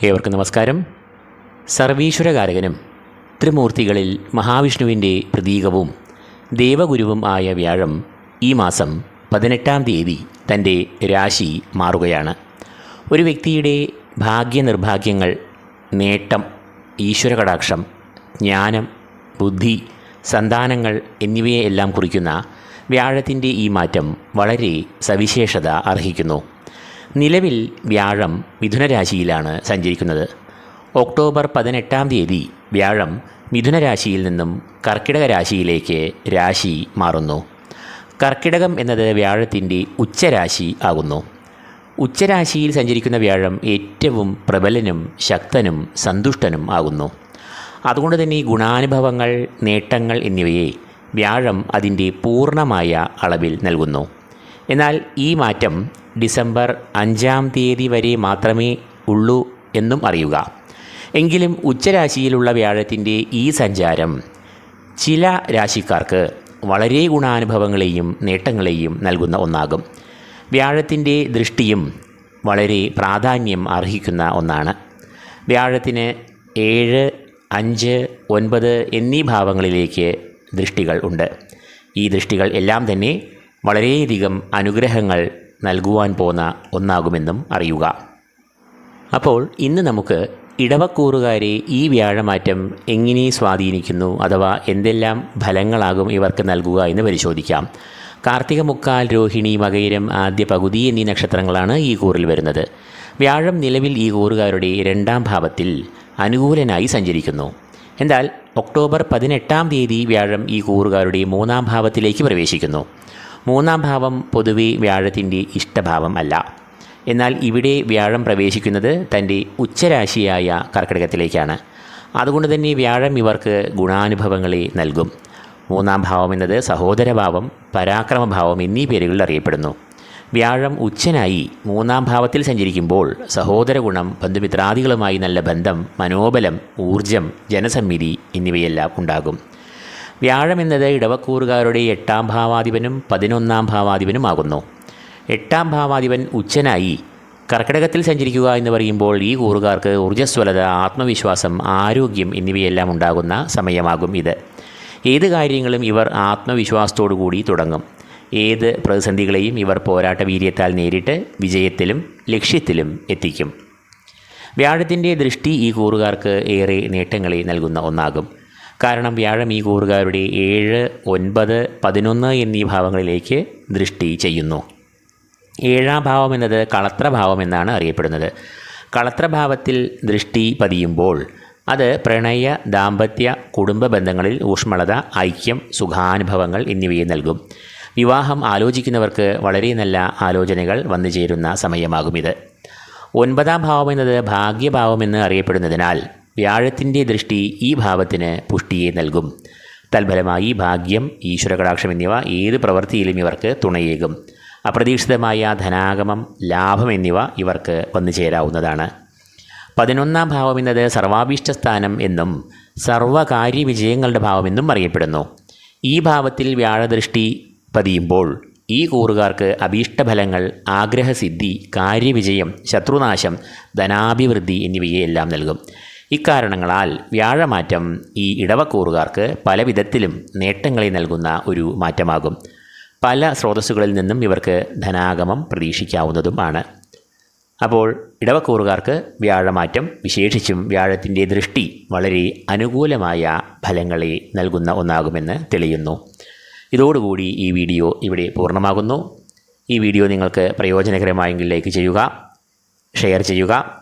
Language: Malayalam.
ഏവർക്കും നമസ്കാരം. സർവീശ്വരകാരകനും ത്രിമൂർത്തികളിൽ മഹാവിഷ്ണുവിന്റെ പ്രതീകവും ദേവഗുരുവും ആയ വ്യാഴം ഈ മാസം പതിനെട്ടാം തീയതി തന്റെ രാശി മാറുകയാണ്. ഒരു വ്യക്തിയുടെ ഭാഗ്യനിർഭാഗ്യങ്ങൾ നേട്ടം ഈശ്വരകടാക്ഷം ജ്ഞാനം ബുദ്ധി സന്താനങ്ങൾ എന്നിവയെല്ലാം കുറിക്കുന്ന വ്യാഴത്തിന്റെ ഈ മാറ്റം വളരെ സവിശേഷത അർഹിക്കുന്നു. നിലവിൽ വ്യാഴം മിഥുനരാശിയിലാണ് സഞ്ചരിക്കുന്നത്. ഒക്ടോബർ പതിനെട്ടാം തീയതി വ്യാഴം മിഥുനരാശിയിൽ നിന്നും കർക്കിടക രാശിയിലേക്ക് രാശി മാറുന്നു. കർക്കിടകം എന്നത് വ്യാഴത്തിന്റെ ഉച്ചരാശി ആകുന്നു. ഉച്ചരാശിയിൽ സഞ്ചരിക്കുന്ന വ്യാഴം ഏറ്റവും പ്രബലനും ശക്തനും സന്തുഷ്ടനും ആകുന്നു. അതുകൊണ്ട് തന്നെ ഗുണാനുഭവങ്ങൾ നേട്ടങ്ങൾ എന്നിവയെ വ്യാഴം അതിന്റെ പൂർണമായ അളവിൽ നൽകുന്നു. എന്നാൽ ഈ മാറ്റം ഡിസംബർ അഞ്ചാം തീയതി വരെ മാത്രമേ ഉള്ളൂ എന്നും അറിയുക. എങ്കിലും ഉച്ചരാശിയിലുള്ള വ്യാഴത്തിന്റെ ഈ സഞ്ചാരം ചില രാശിക്കാർക്ക് വളരെ ഗുണാനുഭവങ്ങളെയും നേട്ടങ്ങളെയും നൽകുന്ന ഒന്നാകും. വ്യാഴത്തിന്റെ ദൃഷ്ടിയും വളരെ പ്രാധാന്യം അർഹിക്കുന്ന ഒന്നാണ്. വ്യാഴത്തിന് ഏഴ് അഞ്ച് ഒൻപത് എന്നീ ഭാവങ്ങളിലേക്ക് ദൃഷ്ടികൾ ഉണ്ട്. ഈ ദൃഷ്ടികൾ എല്ലാം തന്നെ വളരെയധികം അനുഗ്രഹങ്ങൾ നൽകുവാൻ പോന്ന ഒന്നാകുമെന്നും അറിയുക. അപ്പോൾ ഇന്ന് നമുക്ക് ഇടവക്കൂറുകാരെ ഈ വ്യാഴമാറ്റം എങ്ങനെ സ്വാധീനിക്കുന്നു അഥവാ എന്തെല്ലാം ഫലങ്ങളാകും ഇവർക്ക് നൽകുക എന്ന് പരിശോധിക്കാം. കാർത്തിക മുക്കാൽ രോഹിണി മകയിരം ആദ്യ പകുതി എന്നീ നക്ഷത്രങ്ങളാണ് ഈ കൂറിൽ വരുന്നത്. വ്യാഴം നിലവിൽ ഈ കൂറുകാരുടെ രണ്ടാം ഭാവത്തിൽ അനുകൂലനായി സഞ്ചരിക്കുന്നു. എന്നാൽ ഒക്ടോബർ പതിനെട്ടാം തീയതി വ്യാഴം ഈ കൂറുകാരുടെ മൂന്നാം ഭാവത്തിലേക്ക് പ്രവേശിക്കുന്നു. മൂന്നാം ഭാവം പൊതുവെ വ്യാഴത്തിന്റെ ഇഷ്ടഭാവം അല്ല. എന്നാൽ ഇവിടെ വ്യാഴം പ്രവേശിക്കുന്നത് തന്റെ ഉച്ചരാശിയായ കർക്കിടകത്തിലേക്കാണ്. അതുകൊണ്ട് തന്നെ വ്യാഴം ഇവർക്ക് ഗുണാനുഭവങ്ങളെ നൽകും. മൂന്നാം ഭാവം എന്നത് സഹോദരഭാവം പരാക്രമഭാവം എന്നീ പേരുകളിൽ അറിയപ്പെടുന്നു. വ്യാഴം ഉച്ചനായി മൂന്നാം ഭാവത്തിൽ സഞ്ചരിക്കുമ്പോൾ സഹോദര ഗുണം ബന്ധുമിത്രാദികളുമായി നല്ല ബന്ധം മനോബലം ഊർജം ജനസമ്മിതി എന്നിവയെല്ലാം ഉണ്ടാകും. വ്യാഴം എന്നത് ഇടവക്കൂറുകാരുടെ എട്ടാം ഭാവാധിപനും പതിനൊന്നാം ഭാവാധിപനുമാകുന്നു എട്ടാം ഭാവാധിപൻ ഉച്ചനായി കർക്കിടകത്തിൽ സഞ്ചരിക്കുക എന്ന് പറയുമ്പോൾ ഈ കൂറുകാർക്ക് ഊർജസ്വലത ആത്മവിശ്വാസം ആരോഗ്യം എന്നിവയെല്ലാം ഉണ്ടാകുന്ന സമയമാകും ഇത്. ഏത് കാര്യങ്ങളും ഇവർ ആത്മവിശ്വാസത്തോടു കൂടി തുടങ്ങും. ഏത് പ്രതിസന്ധികളെയും ഇവർ പോരാട്ട വീര്യത്താൽ നേരിട്ട് വിജയത്തിലും ലക്ഷ്യത്തിലും എത്തിക്കും. വ്യാഴത്തിന്റെ ദൃഷ്ടി ഈ കൂറുകാർക്ക് ഏറെ നേട്ടങ്ങളെ നൽകുന്ന ഒന്നാകും. കാരണം വ്യാഴം ഈ കൂറുകാരുടെ ഏഴ് ഒൻപത് പതിനൊന്ന് എന്നീ ഭാവങ്ങളിലേക്ക് ദൃഷ്ടി ചെയ്യുന്നു. ഏഴാം ഭാവം എന്നത് കളത്രഭാവം എന്നാണ് അറിയപ്പെടുന്നത്. കളത്രഭാവത്തിൽ ദൃഷ്ടി പതിയുമ്പോൾ അത് പ്രണയ ദാമ്പത്യ കുടുംബ ബന്ധങ്ങളിൽ ഊഷ്മളത ഐക്യം സുഖാനുഭവങ്ങൾ എന്നിവയെ നൽകും. വിവാഹം ആലോചിക്കുന്നവർക്ക് വളരെ നല്ല ആലോചനകൾ വന്നു ചേരുന്ന സമയമാകും ഇത്. ഒൻപതാം ഭാവം എന്നത് ഭാഗ്യഭാവമെന്ന് അറിയപ്പെടുന്നതിനാൽ വ്യാഴത്തിന്റെ ദൃഷ്ടി ഈ ഭാവത്തിന് പുഷ്ടിയെ നൽകും. തൽഫലമായി ഭാഗ്യം ഈശ്വരകടാക്ഷം എന്നിവ ഏത് പ്രവൃത്തിയിലും ഇവർക്ക് തുണയേകും. അപ്രതീക്ഷിതമായ ധനാഗമം ലാഭം എന്നിവ ഇവർക്ക് വന്നു ചേരാവുന്നതാണ്. പതിനൊന്നാം ഭാവം എന്നത് സർവാഭീഷ്ടസ്ഥാനം എന്നും സർവകാര്യ വിജയങ്ങളുടെ ഭാവമെന്നും അറിയപ്പെടുന്നു. ഈ ഭാവത്തിൽ വ്യാഴദൃഷ്ടി പതിയുമ്പോൾ ഈ കൂറുകാർക്ക് അഭീഷ്ടഫലങ്ങൾ ആഗ്രഹസിദ്ധി കാര്യവിജയം ശത്രുനാശം ധനാഭിവൃദ്ധി എന്നിവയെല്ലാം നൽകും. ഇക്കാരണങ്ങളാൽ വ്യാഴമാറ്റം ഈ ഇടവക്കൂറുകാർക്ക് പല വിധത്തിലും നേട്ടങ്ങളെ നൽകുന്ന ഒരു മാറ്റമാകും. പല സ്രോതസ്സുകളിൽ നിന്നും ഇവർക്ക് ധനാഗമം പ്രതീക്ഷിക്കാവുന്നതുമാണ് അപ്പോൾ ഇടവക്കൂറുകാർക്ക് വ്യാഴമാറ്റം വിശേഷിച്ചും വ്യാഴത്തിന്റെ ദൃഷ്ടി വളരെ അനുകൂലമായ ഫലങ്ങളെ നൽകുന്ന ഒന്നാകുമെന്ന് തെളിയുന്നു. ഇതോടുകൂടി ഈ വീഡിയോ ഇവിടെ പൂർണമാകുന്നു. ഈ വീഡിയോ നിങ്ങൾക്ക് പ്രയോജനകരമായെങ്കിൽ ലൈക്ക് ചെയ്യുക ഷെയർ ചെയ്യുക